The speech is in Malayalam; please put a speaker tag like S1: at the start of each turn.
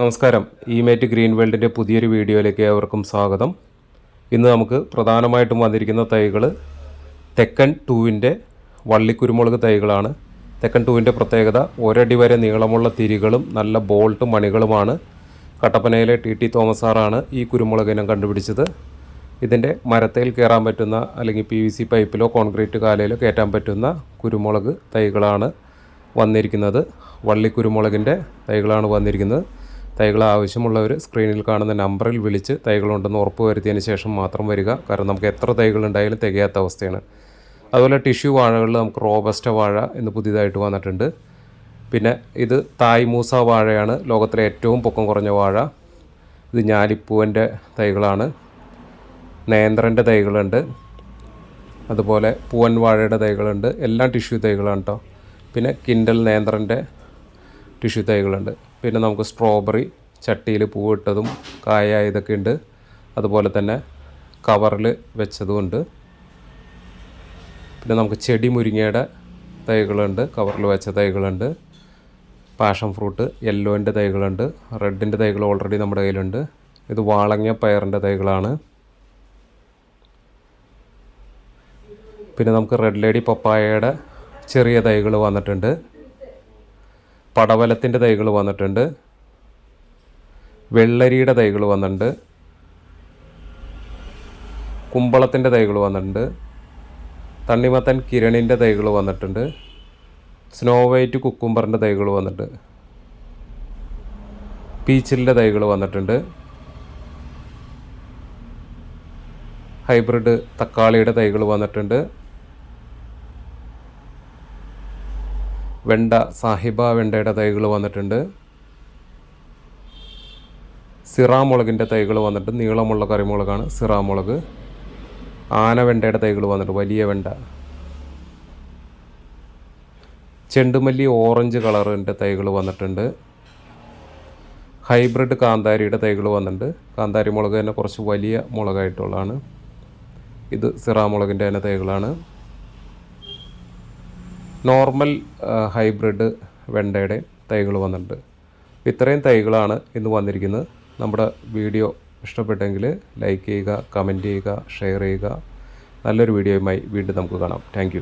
S1: നമസ്കാരം. ഇമേറ്റ് ഗ്രീൻ വേൾഡിന്റെ പുതിയൊരു വീഡിയോയിലേക്ക് ഏവർക്കും സ്വാഗതം. ഇന്ന് നമുക്ക് പ്രധാനമായിട്ടും വന്നിരിക്കുന്ന തൈകൾ തെക്കൻ ടൂവിന്റെ വള്ളിക്കുരുമുളക് തൈകളാണ്. തെക്കൻ ടൂവിന്റെ പ്രത്യേകത ഒരടി വരെ നീളമുള്ള തിരികളും നല്ല ബോൾട്ട് മണികളുമാണ്. കട്ടപ്പനയിലെ ടി ടി തോമസ് സാറാണ് ഈ കുരുമുളകിനം കണ്ടുപിടിച്ചത്. ഇതിന്റെ മരത്തേൽ കയറാൻ പറ്റുന്ന അല്ലെങ്കിൽ പി വി സി പൈപ്പിലോ കോൺക്രീറ്റ് കാലയിലോ കയറ്റാൻ പറ്റുന്ന കുരുമുളക് തൈകളാണ് വന്നിരിക്കുന്നത്. വള്ളിക്കുരുമുളകിന്റെ തൈകളാണ് വന്നിരിക്കുന്നത്. തൈകൾ ആവശ്യമുള്ളവർ സ്ക്രീനിൽ കാണുന്ന നമ്പറിൽ വിളിച്ച് തൈകളുണ്ടെന്ന് ഉറപ്പ് വരുത്തിയതിന് ശേഷം മാത്രം വരിക. കാരണം നമുക്ക് എത്ര തൈകൾ ഉണ്ടായാലും തികയാത്ത അവസ്ഥയാണ്. അതുപോലെ ടിഷ്യൂ വാഴകളിൽ നമുക്ക് റോബസ്റ്റ വാഴ എന്ന് പുതിയതായിട്ട് വന്നിട്ടുണ്ട്. പിന്നെ ഇത് തായ്മൂസ വാഴയാണ് ലോകത്തിലെ ഏറ്റവും പൊക്കം കുറഞ്ഞ വാഴ. ഇത് ഞാലിപ്പൂവന്റെ തൈകളാണ്. നേന്ത്രന്റെ തൈകളുണ്ട്. അതുപോലെ പൂവൻ വാഴയുടെ തൈകളുണ്ട്. എല്ലാം ടിഷ്യൂ തൈകളാണ് കേട്ടോ പിന്നെ കിൻഡൽ നേന്ത്രന്റെ ടിഷ്യൂ തൈകളുണ്ട്. പിന്നെ നമുക്ക് സ്ട്രോബെറി ചട്ടിയിൽ പൂവിട്ടതും കായായതൊക്കെ ഉണ്ട്. അതുപോലെ തന്നെ കവറിൽ വെച്ചതുമുണ്ട് പിന്നെ നമുക്ക് ചെടി മുരിങ്ങയുടെ തൈകളുണ്ട് കവറിൽ വെച്ച തൈകളുണ്ട്. Passion fruit യെല്ലോന്റെ തൈകളുണ്ട്. റെഡിന്റെ തൈകൾ ഓൾറെഡി നമ്മുടെ കയ്യിലുണ്ട്. ഇത് വാളങ്ങ പയറിന്റെ തൈകളാണ്. പിന്നെ നമുക്ക് റെഡ് ലേഡി പപ്പായയുടെ ചെറിയ തൈകൾ വന്നിട്ടുണ്ട്. പടവലത്തിന്റെ തൈകൾ വന്നിട്ടുണ്ട്. വെള്ളരിയുടെ തൈകൾ വന്നിട്ടുണ്ട്. കുമ്പളത്തിന്റെ തൈകൾ വന്നിട്ടുണ്ട്. തണ്ണിമത്തൻ കിരണിന്റെ തൈകൾ വന്നിട്ടുണ്ട്. സ്നോ വൈറ്റ് കുക്കുംബറിന്റെ തൈകൾ വന്നിട്ടുണ്ട്. പീച്ചിലിന്റെ തൈകൾ വന്നിട്ടുണ്ട്. ഹൈബ്രിഡ് തക്കാളിയുടെ തൈകൾ വന്നിട്ടുണ്ട്. വെണ്ട സാഹിബ വെണ്ടയുടെ തൈകൾ വന്നിട്ടുണ്ട്. സിറാമുളകിന്റെ തൈകൾ വന്നിട്ട് നീളമുള്ള കറിമുളകാണ് സിറാമുളക്. ആന വെണ്ടയുടെ തൈകൾ വന്നിട്ട് വലിയ വെണ്ട. ചെണ്ടുമല്ലി ഓറഞ്ച് കളറിന്റെ തൈകൾ വന്നിട്ടുണ്ട്. ഹൈബ്രിഡ് കാന്താരിയുടെ തൈകൾ വന്നിട്ടുണ്ട്. കാന്താരി മുളക് തന്നെ കുറച്ച് വലിയ മുളകായിട്ടുള്ളതാണ്. ഇത് സിറാമുളകിന്റെ തന്നെ തൈകളാണ്. നോർമൽ ഹൈബ്രിഡ് വെണ്ടയുടെ തൈകൾ വന്നിട്ടുണ്ട്. ഇത്രയും തൈകളാണ് ഇന്ന് വന്നിരിക്കുന്നത്. നമ്മുടെ വീഡിയോ ഇഷ്ടപ്പെട്ടെങ്കിൽ ലൈക്ക് ചെയ്യുക കമന്റ് ചെയ്യുക ഷെയർ ചെയ്യുക. നല്ലൊരു വീഡിയോയുമായി വീണ്ടും നമുക്ക് കാണാം. താങ്ക്